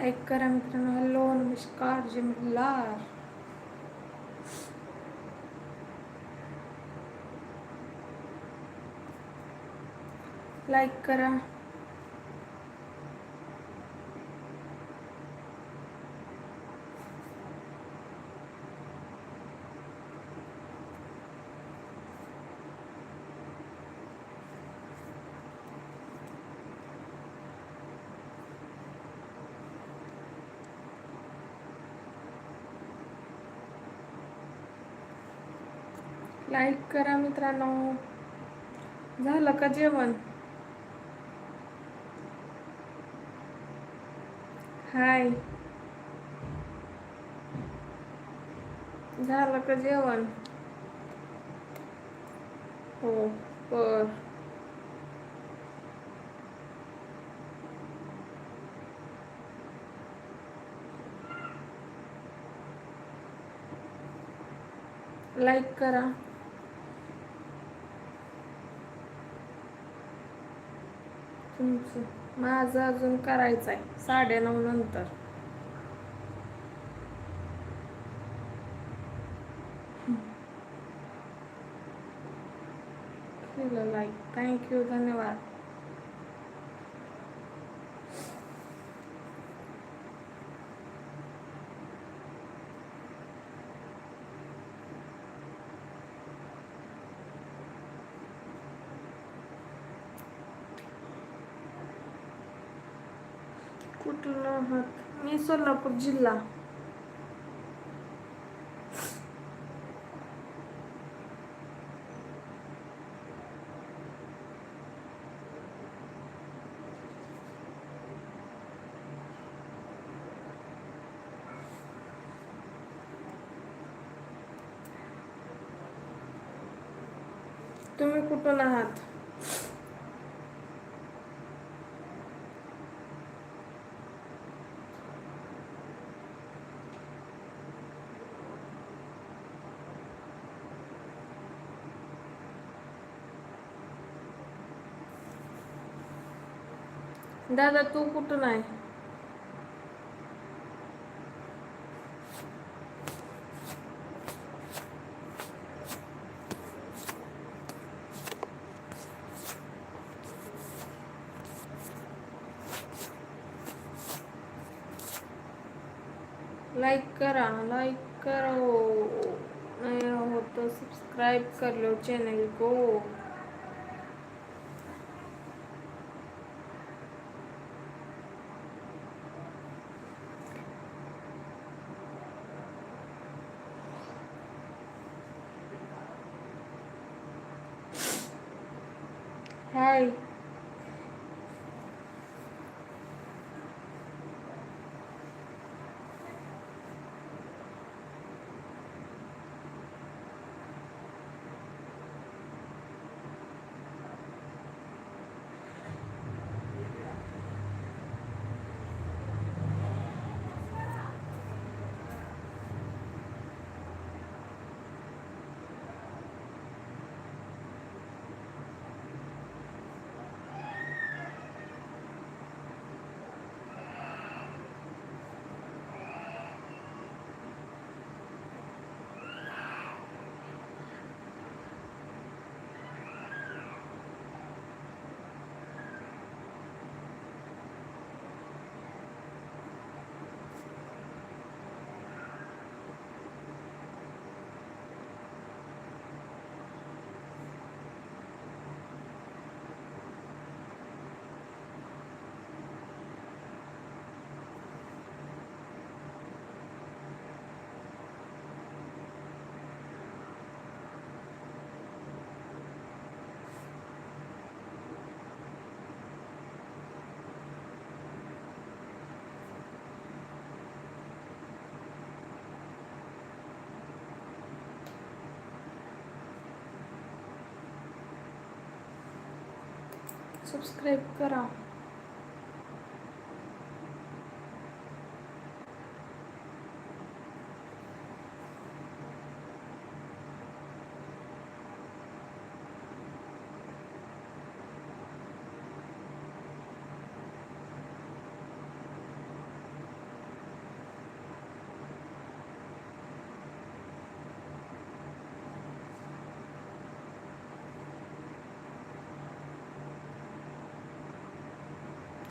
Like करा मित्रांनो. Hello नमस्कार. जय मल्हार. लाईक करा लाईक करा मित्रांनो झालं का जेवण? हाय. झालं का जेवण? हो बर. लाईक करा. तुमचं? माझं अजून करायचं आहे साडेनऊ नंतर. केलं लाईक थँक्यू धन्यवाद. कुठलं आहात? मी सोलापूर जिल्हा. तुम्ही कुठून आहात? दादा, तू कुठून लाइक करा लाइक करो नया हो तो सब्सक्राइब कर लो चैनल को. सबस्क्राईब करा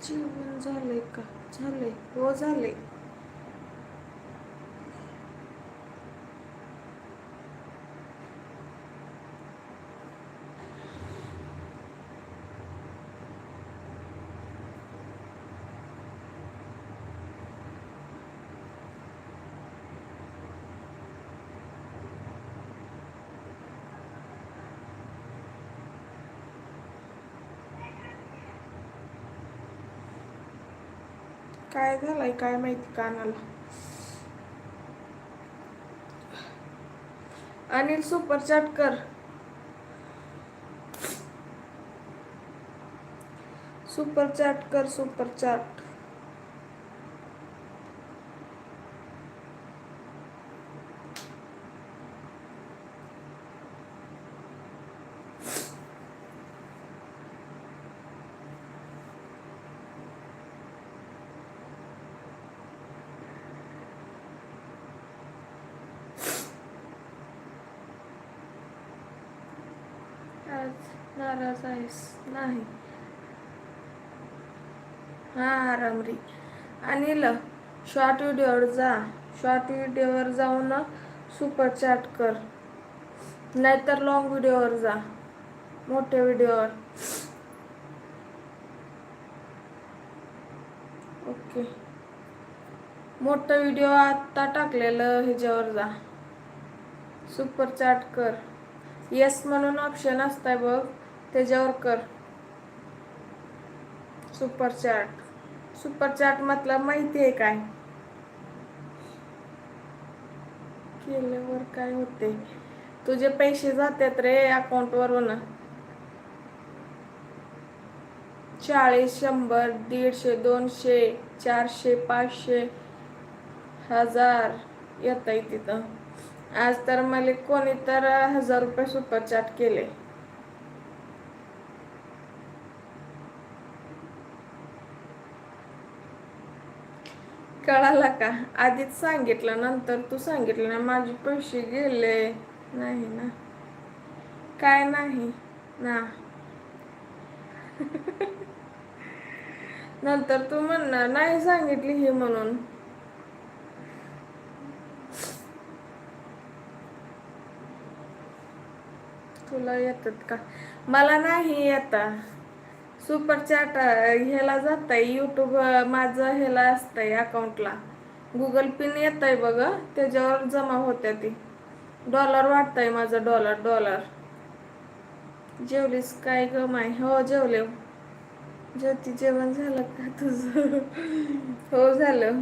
जेवण झालंय का? झालंय. हो झालंय. काय झालंय काय माहिती कानाला. अनिल सुपर चॅट कर. सुपर चॅट कर सुपर चॅट आज नाराज आहेस? नाही. हा आरामरी अनिल शॉर्ट व्हिडिओवर जा. शॉर्ट व्हिडिओवर जाऊन सुपर चॅट कर. नाहीतर लॉंग व्हिडिओवर जा. मोठ्या व्हिडिओवर ओके. मोठं व्हिडिओ आत्ता टाकलेलं ह्याच्यावर जा. सुपर चॅट कर. येस म्हणून ऑप्शन असतंय बघ. त्याच्यावर कर. सुपर चॅट सुपर चॅट मतलब माहिती आहे काय? केल्यावर काय होते? तुझे पैसे जातात रे अकाउंटवरून चाळीस शंभर दीडशे दोनशे चारशे पाचशे हजार. येत आहे तिथं. आज तर मला कोणी तर हजार रुपये सुपर चॅट केले. कळाला का? आधीच सांगितलं नंतर तू सांगितलं ना माझे पैसे गेले. नाही ना. काय नाही? ना. नंतर तू म्हणणार नाही सांगितली हे म्हणून. तुला येतात का? मला नाही येता. सुपर चॅट ह्याला जात आहे यूट्यूब माझं ह्याला असतंय अकाउंटला गुगल पिन येत आहे बघ त्याच्यावर जमा होत्या ती. डॉलर वाटतंय माझं डॉलर डॉलर जेवलीस काय ग आहे हो जेवले. ज्योती जेवण झालं का तुझं? हो झालं.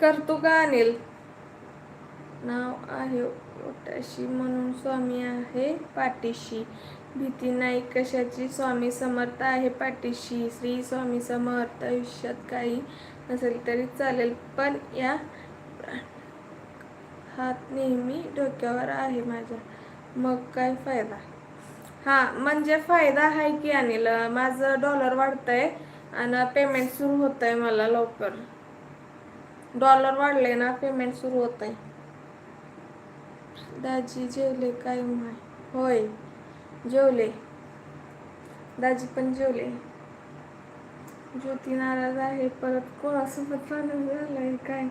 करतो का अनिल? नाव आहे ओटाशी म्हणून स्वामी आहे पाठीशी. भीती नाही कशाची स्वामी समर्थ आहे पाठीशी. श्री स्वामी समर्थ आयुष्यात काही नसेल तरी चालेल पण या हात नेहमी डोक्यावर आहे माझ्या मग काय फायदा? हा म्हणजे फायदा आहे की अनिल माझं डॉलर वाढतंय आणि पेमेंट सुरू होत आहे मला लवकर. डॉलर वाढले ना पेमेंट सुरू होत आहे दाजी जेवले काय माय होय. जेवले. दाजी पण जेवले. ज्योती नाराज आहे. परत कोणासोबत नाराज झालंय? काय?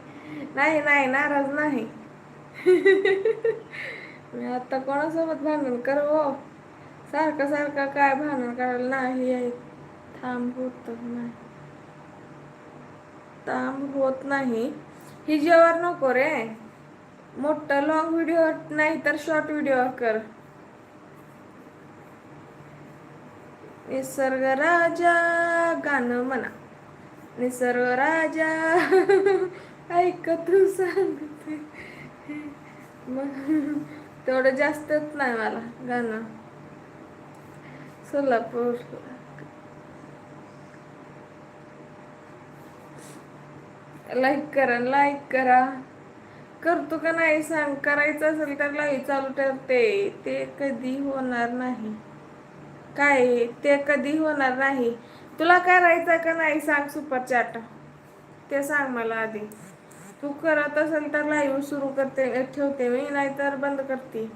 नाही नाही. नाराज नाही. मी आता कोणासोबत भांडण कर हो? सारखं सारखं काय भांडण करायला नाही आहे. थांब होत नाही. थांब होत नाही. ही जेवण नको रे. मोठं लॉंग व्हिडिओ नाही तर शॉर्ट व्हिडिओ कर. निसर्ग राजा गाणं म्हणा. निसर्ग राजा ऐक तू सांगते. मग तेवढं जास्तच नाही मला गाणं. सोलापूर. लाईक करा लाईक करा. करतो का नाही सांग? करायचं असेल तर लाईव्ह चालू ठेवते. ते कधी होणार नाही. काय ते कधी होणार नाही. तुला करायचं का नाही सांग सुपर ते सांग मला आधी. तू करत असेल तर लाईव्ह सुरू करते ठेवते मी नाहीतर बंद करते.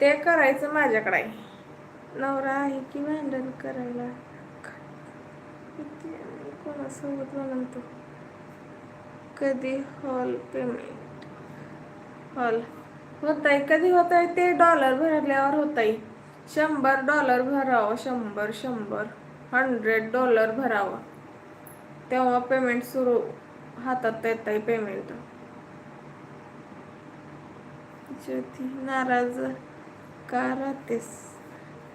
ते करायचं माझ्याकडे. आहे नवरा आहे की भांडण करायला? किती कोणासोबत म्हणतो कधी हॉल पेमेंट? हॉल. होत आहे कधी होत आहे ते डॉलर भरल्यावर होत आहे शंभर डॉलर भरावं शंभर शंभर. हंड्रेड डॉलर भरावं. तेव्हा पेमेंट सुरू हातात येत आहे पेमेंट. ज्योती नाराज. का राहतेस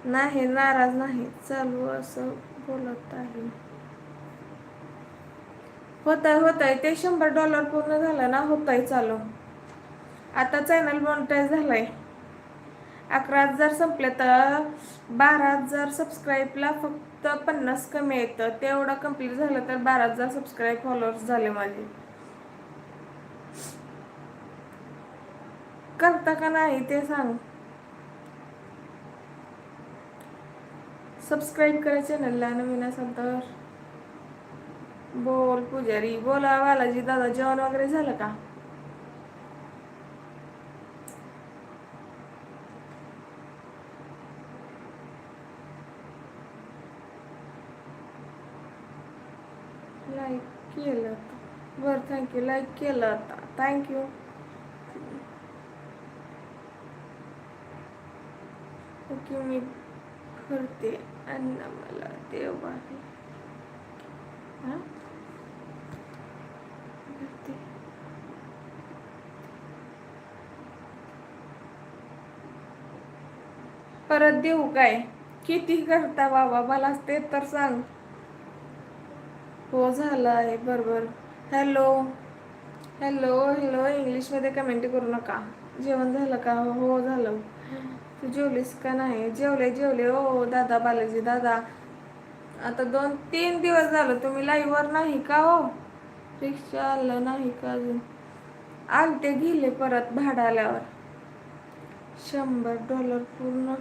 नाही नाराज नाही चालू असं बोलत आहे. होत आहे होत आहे ते शंभर डॉलर पूर्ण झालं ना होत आहे चालू. आता चॅनल मॉनिटाईज झालंय. अकरा हजार संपले तर बारा हजार सबस्क्राईबला फक्त पन्नास कमी येतं तेवढं कंप्लीट झालं तर बारा हजार सबस्क्राईब फॉलोअर्स झाले माझे. करता का नाही ते सांग. सबस्क्राईब करा चॅनलला नवीन असाल तर. बोल पुजारी बोला बालाजी दादा जेवण वगैरे झालं का? लाईक केलं. आता बरं थँक्यू लाईक केलं आता. थँक्यू ओके मी करते. अन्न मला देव आहे हां परत देऊ काय? किती करता बाबा? मला ते तर सांग. हो झालं आहे बरोबर हॅलो हॅलो हॅलो इंग्लिशमध्ये कमेंट करू नका. जेवण झालं का? हो झालं. तू जेवलीस का नाही? जेवले जेवले. ओ दादा बालाजी दादा. आता दोन तीन दिवस झालं तुम्ही लाईव्हवर नाही का हो? रिक्षा आलं नाही का अजून? आलते गेले परत भाडं आल्यावर शंभर डॉलर पूर्ण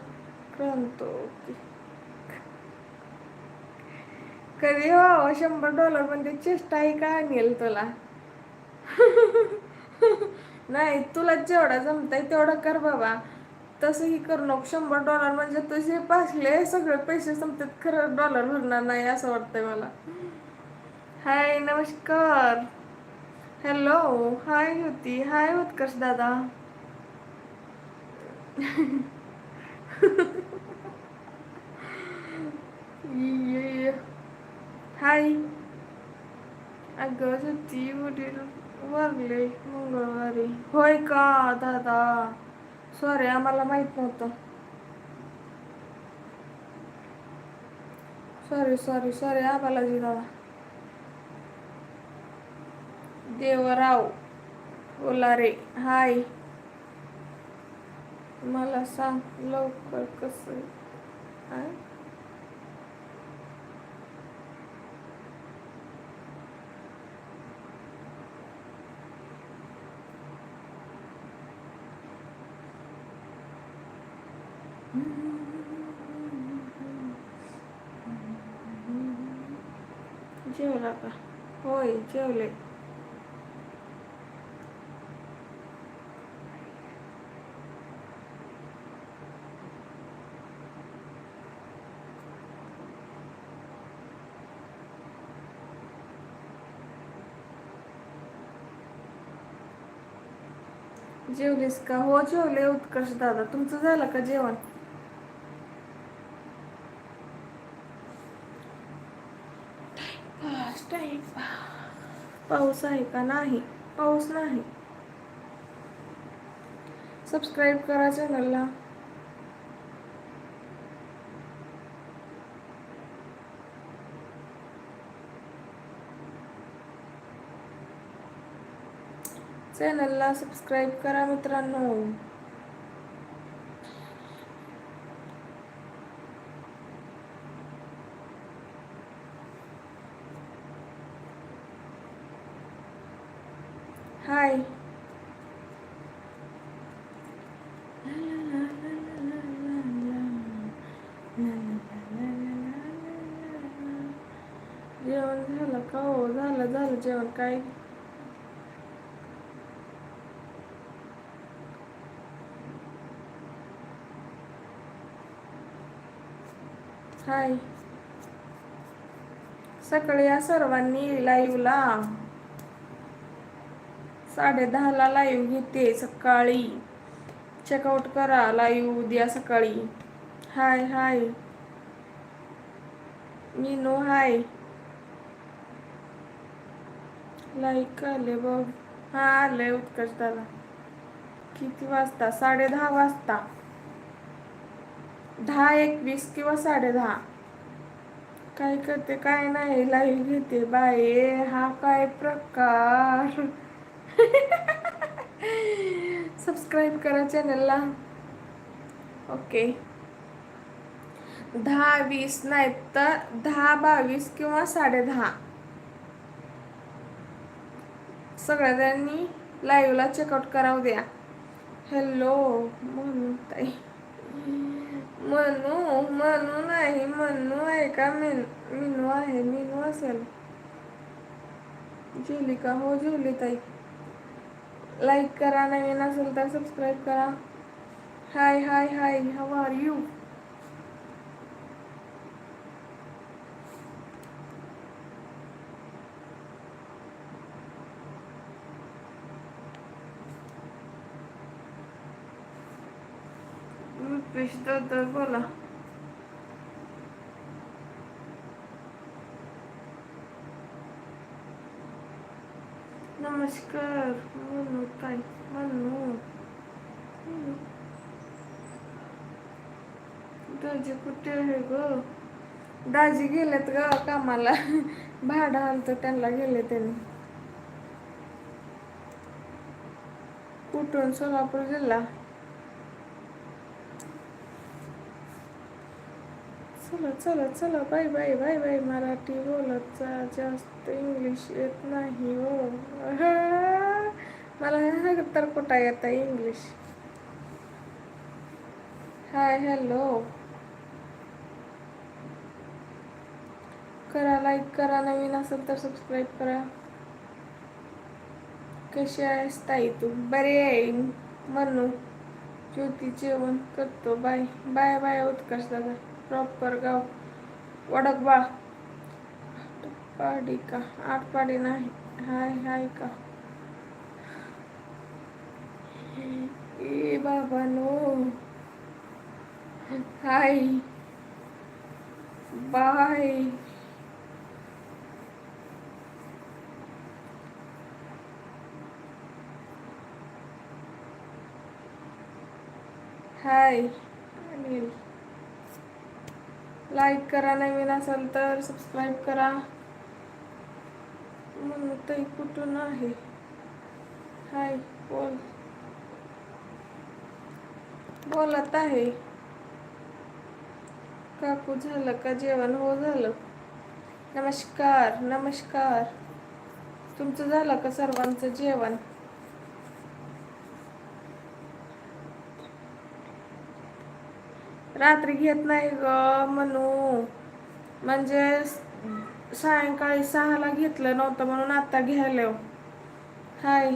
करतो कधी हो? शंभर डॉलर म्हणजे चेष्टा आहे का आणेल तुला? नाही तुला जेवढा जमतंय तेवढं कर बाबा. तसंही करू नको शंभर डॉलर म्हणजे तुझे पासले सगळे पैसे संपतात. खरं डॉलर भरणार नाही असं वाटतंय मला. हाय नमस्कार. हॅलो हाय होती हाय उत्कर्ष दादा. ये हाय अगं सती वडील वारले मंगळवारी. होय का दादा? सॉरी आम्हाला माहीत नव्हतं. सॉरी सॉरी सॉरी आम्हाला जी दादा देवराव ओलारे हाय. मला सांग लवकर कसं आहे जेवला का होय जेवले जेवलीस का हो जेवले उत्कर्ष दादा तुमचं झालं का जेवण पास टाइम पाऊस आहे का नाही? पाऊस नाही. सबस्क्राईब करा चॅनलला चॅनलला सबस्क्राईब करा मित्रांनो. जेवण झालं का हो झालं झालं जेवण काय हाय सकाळी या सर्वांनी लाईव्हला साडे दहाला लाईव्ह घेते सकाळी चेकआउट करा लाईव्ह उद्या सकाळी हाय हाय मी नो हाय लाईक आले बघ. हा आले उत्कर्ष दादा. किती वाजता? साडे दहा वाजता. दहा एकवीस किंवा साडे दहा. काय करते काय नाही. लाईव्ह घेते बाये हा काय प्रकार? सबस्क्राईब करा चॅनलला ओके दहा वीस नाही तर दहा बावीस किंवा साडे दहा. सगळ्यांनी लाईव्हला चेकआउट करावं द्या. हॅलो म्हणू ताई. मनू मनू नाही मनू आहे का? मेन मिनू आहे मिनू असेल. जुलिका हो जुली ताई. लाईक करा नवीन असेल तर सबस्क्राईब करा. Hi hi hi how are you Rupesh तर बोला नमस्कार म्हणू ताई म्हणू दाजी कुठे आहे ग? दाजी गेलेत ग कामाला. भाडं आलं त्यांना गेले त्यांनी. कुठून? सोलापूर जिल्हा? चला चला चला bye bye bye bye Marathi बोलत जा. जास्त इंग्लिश येत नाही हो. मला तर कुठं येतं इंग्लिश हाय हॅलो करा लाईक करा नवीन असेल तर सबस्क्राईब करा. कशी आहेस ताई तू? बरे आहे म्हणू ज्योती जेवण करतो. बाय बाय बाय उत्कर्ष दादा. प्रॉपर गाव वडकबा पाडी का आठ पाडी नाही हाय हाय का ए बाबा no hi bye hi Anil like करा नवीन असाल तर सबस्क्राईब करा. म्हणून ताई कुठून आहे? हाय बोल. बोलत आहे. काकू झालं का? जेवण हो झालं? नमस्कार नमस्कार. तुमचं झालं का सर्वांचं जेवण? रात्री घेत नाही ग म्हणू म्हणजे सायंकाळी सहाला घेतलं नव्हतं म्हणून आता घ्यायला. हाय.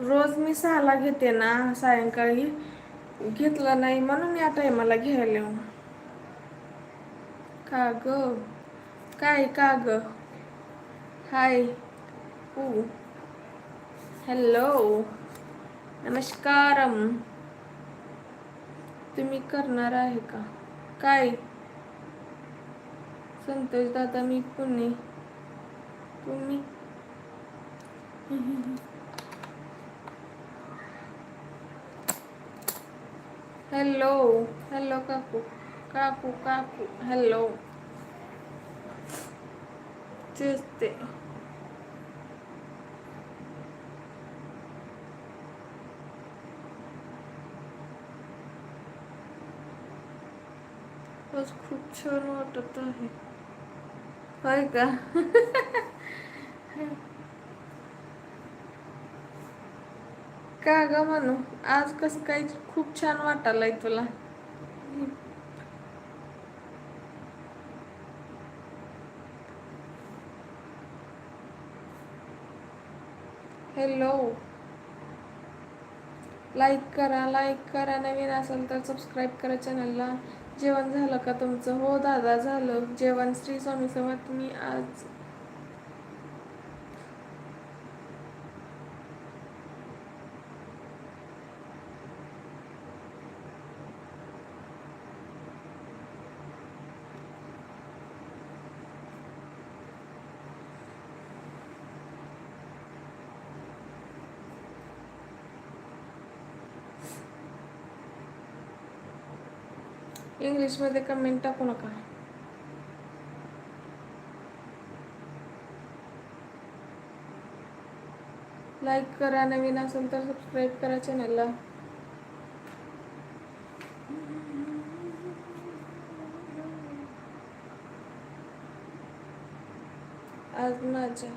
रोज मी सहाला घेते ना सायंकाळी. घेतलं नाही म्हणून या टायमाला घ्यायला. का ग? काय का ग? हाय. हॅलो. नमस्कारम. तुम्ही करणार आहे का? काय? संतोष दादा मी पुणे. तुम्ही? हॅलो हॅलो काकू. काकू काकू. हॅलो. तेच ते आज खूप छान वाटत आहे. होय का? का ग म्हणू आज कसं काही खूप छान वाटायलंय तुला. हॅलो लाईक करा लाईक करा. नवीन असेल तर सबस्क्राईब करा चॅनलला जेवण झालं का तुमचं? हो दादा झालं. जेवण श्री स्वामी समर्थ. मी आज इंग्लिशमध्ये कमेंट टाकू नका. लाईक करा नवीन असेल तर सबस्क्राईब करा चॅनलला आज माझ्या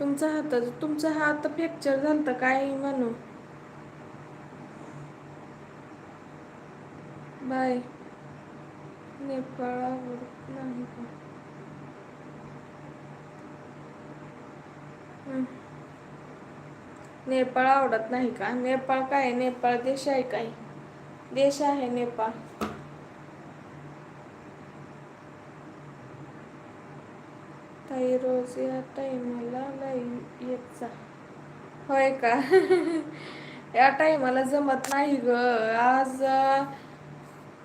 तुमचा हात तुमचा हात फ्रॅक्चर झालं काय म्हणू बाय. नेपाळ आवडत नाही का? नेपाळ आवडत नाही का? नेपाळ काय? नेपाळ देश आहे काय? देश आहे नेपाळ. ताई रोज या टाईमाला लाईव्ह येत जा. होय का? या टाईमाला जमत नाही ग. आज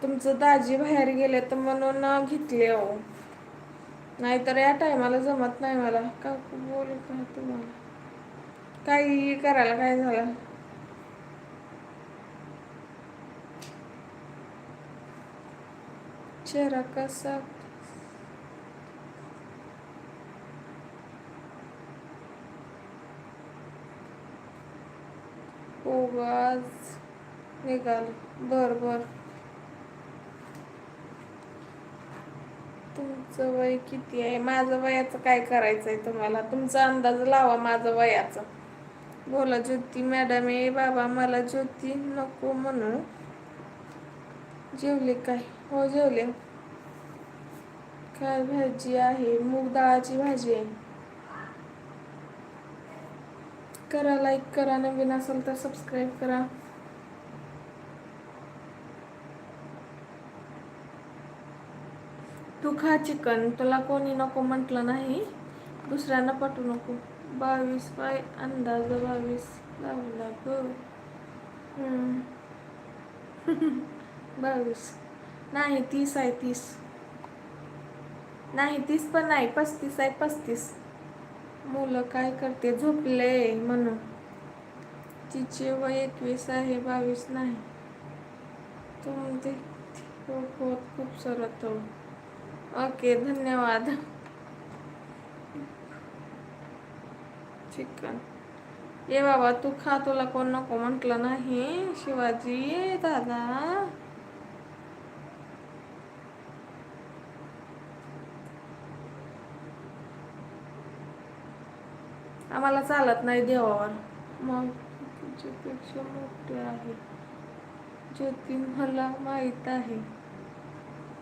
तुमचं दाजी बाहेर गेले तर म्हणून घेतले हो नाहीतर या टायमाला जमत नाही मला. का बोल का तुम्हाला. काही करायला काय झालं? चेहरा कसा हो ग, आज निघाल. बर बर. तुमचं वय किती आहे? माझं वयाचं काय करायचं आहे तुम्हाला? तुमचा अंदाज लावा माझं वयाचं. बोला ज्योती मॅडम आहे. बाबा मला ज्योती नको म्हणू जेवले काय? हो जेवले. काय भाजी आहे? मूग डाळाची भाजी आहे. करा लाईक करा नवीन असेल तर सबस्क्राईब करा. तू खा चिकन तुला कोणी नको म्हटलं नाही. दुसऱ्यांना पटू नको. बावीस बाय अंदाज बावीस. लावला ग बावीस. नाही तीस आहे तीस. नाही तीस पण नाही पस्तीस आहे पस्तीस. मुलं काय करते? झोपले म्हणून. तिचे वय एकवीस आहे बावीस नाही. तुम ते हो, हो, खूप खूप सरत ओके धन्यवाद. चिकन. ये बाबा तू खा तुला कोण नको म्हटलं नाही शिवाजी दादा. आम्हाला चालत नाही देवावर. मग तुझ्यापेक्षा मोठे आहे. ज्योती मला माहीत आहे.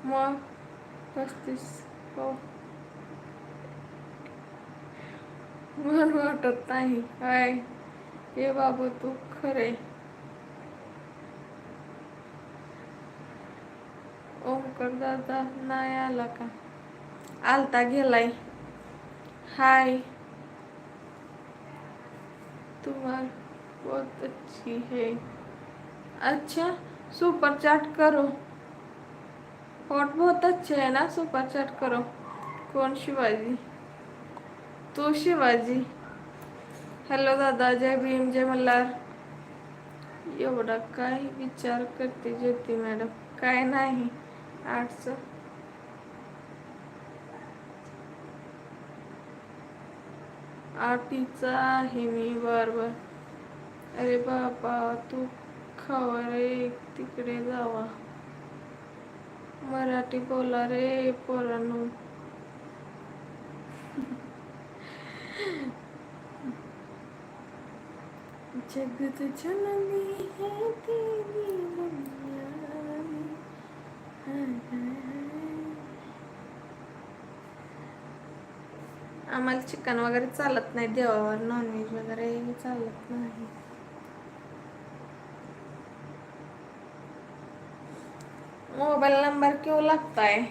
मग पस्तीस हो. मन वाटत नाही. काय हे बाबू तू खरे. ओमकर दादा नाही आला का? आलता गेलाय. हाय. बात बहुत अच्छी है। अच्छा सुपर चैट करो। फोट बहुत अच्छे है ना सुपर चैट करो। कौन शिवाजी? तू शिवाजी। हॅलो दादा जय भीम जय मल्हार। एवढा काय विचार करते ज्योती मॅडम. काय नाही आर्ट्स आठीचा आहे मी बर बर अरे बाबा तू खवर रे तिकडे जावा. मराठी बोला रे पोरांनो. जगत जननी है तेरी दुनिया में। हाय, हाय, हाय। आम्हाला चिकन वगैरे चालत नाही देवावर नॉनव्हेज वगैरे चालत नाही. मोबाइल नंबर क्यों लगता है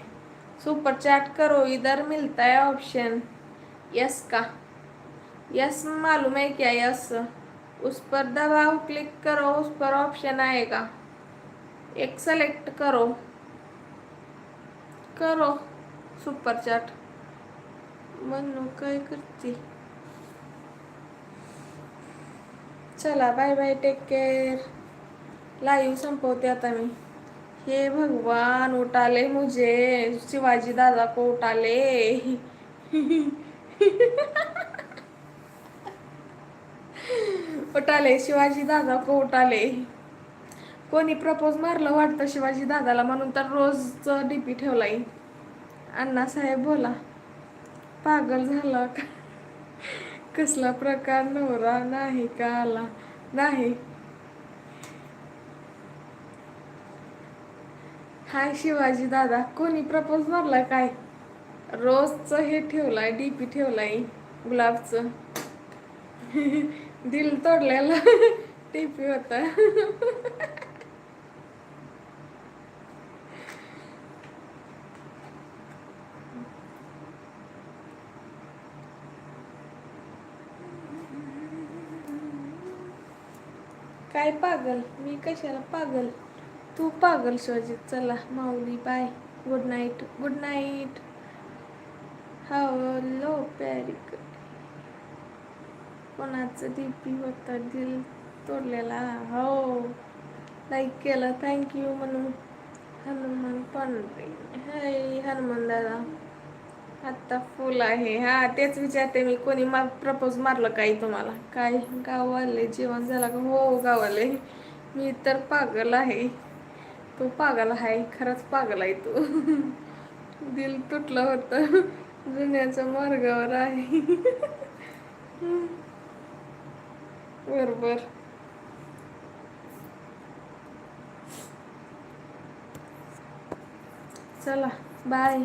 सुपर चैट करो इधर मिलता है ऑप्शन यस का? यस मालूम है क्या यस उस पर दबाओ क्लिक करो उस पर ऑप्शन आएगा. एक सेलेक्ट करो. करो सुपर चॅट म्हणू काय करते? चला bye bye take care live संपवते आता मी. हे भगवान उठाले मुझे. शिवाजी दादा को उठाले. उठाले शिवाजी दादा को उठाले. कोणी प्रपोज मारलं वाटतं शिवाजी दादाला म्हणून तर रोजचं डीपी ठेवलाय. अण्णासाहेब बोला. पागल झाला का? कसला प्रकार नवरा नाही का आला? नाही. हाय शिवाजी दादा कोणी प्रपोज मारला काय? रोजचं हे ठेवलाय डीपी ठेवलाय गुलाबचं. दिल तोडलेला. टीपी होता. काय पागल? मी कशाला पागल? तू पागल शिवाजीत चला माऊली bye good night good night hello प्यारी कोणाचं डीपी होतं? दिल तोडलेला. हो. लाईक केलं. थँक्यू म्हणून हनुमान पांढरे हाय हनुमान दादा. आत्ता फुल आहे. हा तेच विचारते मी कोणी मा प्रपोज मारलं काही तुम्हाला? काय? गावाले जेवण झालं का? हो गावाले. मी तर पागल आहे. तू पागल आहे खरंच पागल आहे तू. दिल तुटलं होतं. जुन्याच्या मार्गावर आहे. बरोबर. चला बाय